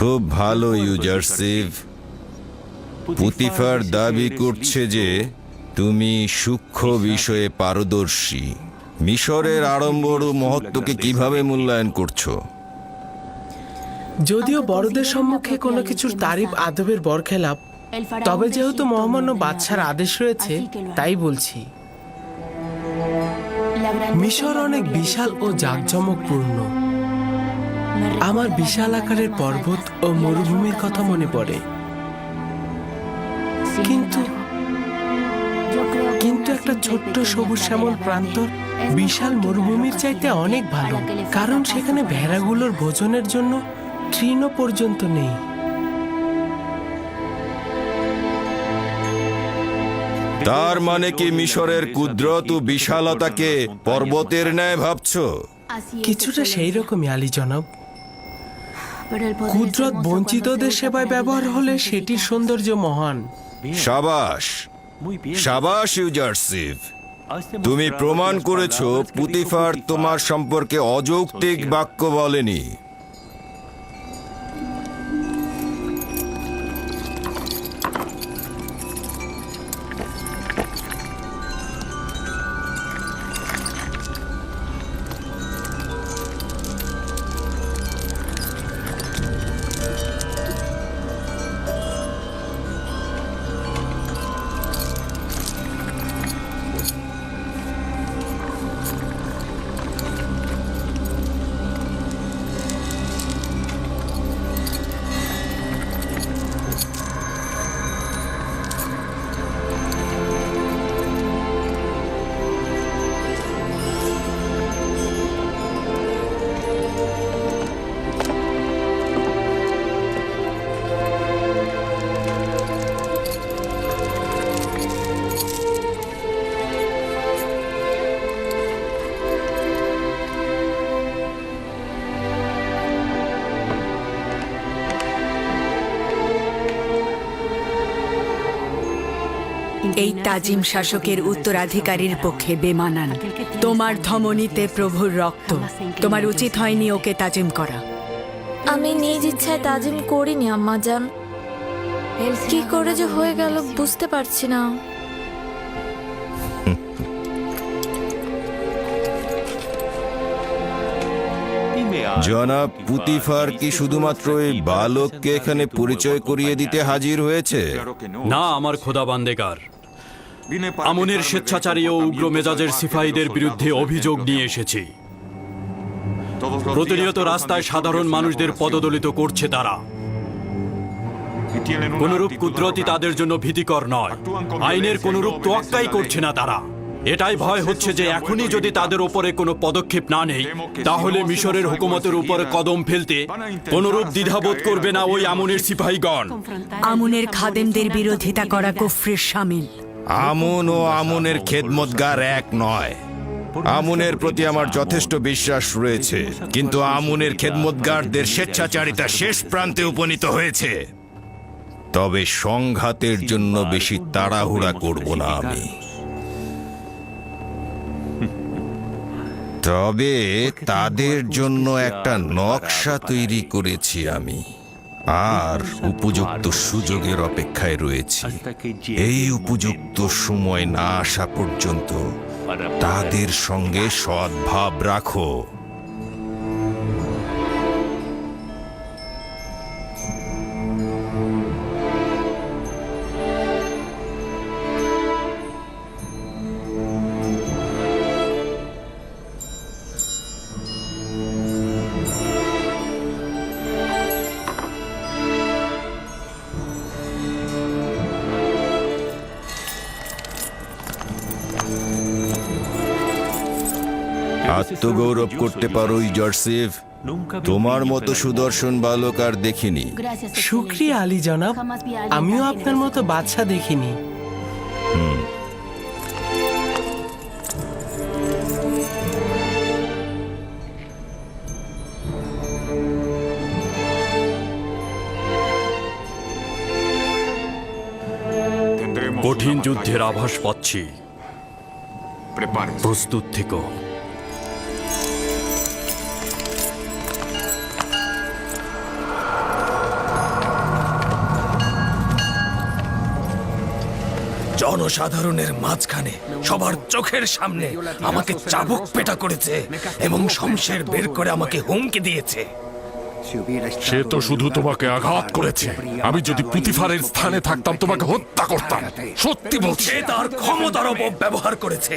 খুব ভালো ইউজারসিভ পুতিফার দাবি করছে যে তুমি সূক্ষ্ম বিষয়ে পারদর্শী। মিশরের আড়ম্বর ও মহত্বকে কীভাবে মূল্যায়ন করছ? যদিও বড়দের সম্মুখে কোনো কিছুর তারিফ আদবের বরখেলাপ, তবে যেহেতু মহামান্য বাদশার আদেশ রয়েছে, তাই বলছি। মিশর অনেক বিশাল ও জাঁকজমকপূর্ণ। আমার বিশাল আকারের পর্বত ও মরুভূমির কথা মনে পড়ে। কিন্তু কিন্তু একটা ছোট্ট সবুজ শ্যামল প্রান্তর বিশাল মরুভূমির চাইতে অনেক ভালো কারণ সেখানে ভেড়াগুলোর ভোজনের জন্য তৃণ পর্যন্ত নেই। তার মানে কি মিশরের কুদরত ও বিশালতাকে পর্বতের ন্যায় ভাবছ? কিছুটা সেই রকমই আলী জনাব। কুদরত বঞ্চিতদের সেবায় ব্যবহার হলে সেটির সৌন্দর্য মহান। সাবাস। সাবাস ইউজারসিভ তুমি প্রমাণ করেছ পুতিফার তোমার সম্পর্কে অযৌক্তিক বাক্য বলেনি। এই তাজিম শাসকের উত্তরাধিকারীর পক্ষে বেমানান। তোমার ধমনীতে প্রভুর রক্ত। তোমার উচিত হয়নি ওকে তাজিম করা। আমি নিজ ইচ্ছায় তাজিম করিনি আম্মা জান কি করে যে হয়ে গেল বুঝতে পারছি না। জনাব পুতিফার কি শুধুমাত্র এই বালককে এখানে পরিচয় করিয়ে দিতে হাজির হয়েছে? না আমার খোদা বান্দেকার আমনের স্বেচ্ছাচারী ও উগ্র মেজাজের সিপাহীদের বিরুদ্ধে অভিযোগ নিয়ে এসেছি। প্রতিনিয়ত রাস্তায় সাধারণ মানুষদের পদদলিত করছে তারা। কোনরূপ কুদরতি তাদের জন্য ভীতিকর নয়। আইনের কোনরূপ তোয়াক্কাই করছে না তারা। এটাই ভয় হচ্ছে যে এখনই যদি তাদের উপরে কোনো পদক্ষেপ না নেই তাহলে মিশরের হুকুমতের উপরে কদম ফেলতে কোনরূপ দ্বিধাবোধ করবে না ওই আমনের সিপাহীগণ। আমুনের খাদেমদের বিরোধিতা করা কুফরির সামিল আমন ও আমনের খেদমতগার এক নয়। আমনের প্রতি আমার যথেষ্ট বিশ্বাস রয়েছে কিন্তু আমনের খেদমতগারদের স্বেচ্ছাচারিতা শেষ প্রান্তে উপনীত হয়েছে। তবে সংঘাতের জন্য বেশি তাড়াহুড়া করব না আমি। তবে তাদের জন্য একটা নকশা তৈরি করেছি আমি। আর উপযুক্ত সুযোগের অপেক্ষায় রয়েছি। এই উপযুক্ত সময় না আসা পর্যন্ত তাদের সঙ্গে সদ্ভাব রাখো। আত্মগৌরব করতে পারো ইজারসিভ তোমার মতো সুদর্শন বালক আর দেখিনি। শুক্রিয়া আলী জনাব আমিও আপনার মতো বাদশা দেখিনি। কঠিন যুদ্ধের আভাস পাচ্ছি। প্রস্তুত থেকো। জনসাধারণের মাঝখানে সবার চোখের সামনে আমাকে চাবুক পেটা করেছে এবং শমশের বের করে আমাকে হুমকি দিয়েছে। সে তো শুধু তোমাকে আঘাত করেছে। আমি যদি প্রতিফারের স্থানে থাকতাম তোমাকে হত্যা করতাম। সত্যি বলছে। সে তার ক্ষমতার অপব্যবহার করেছে।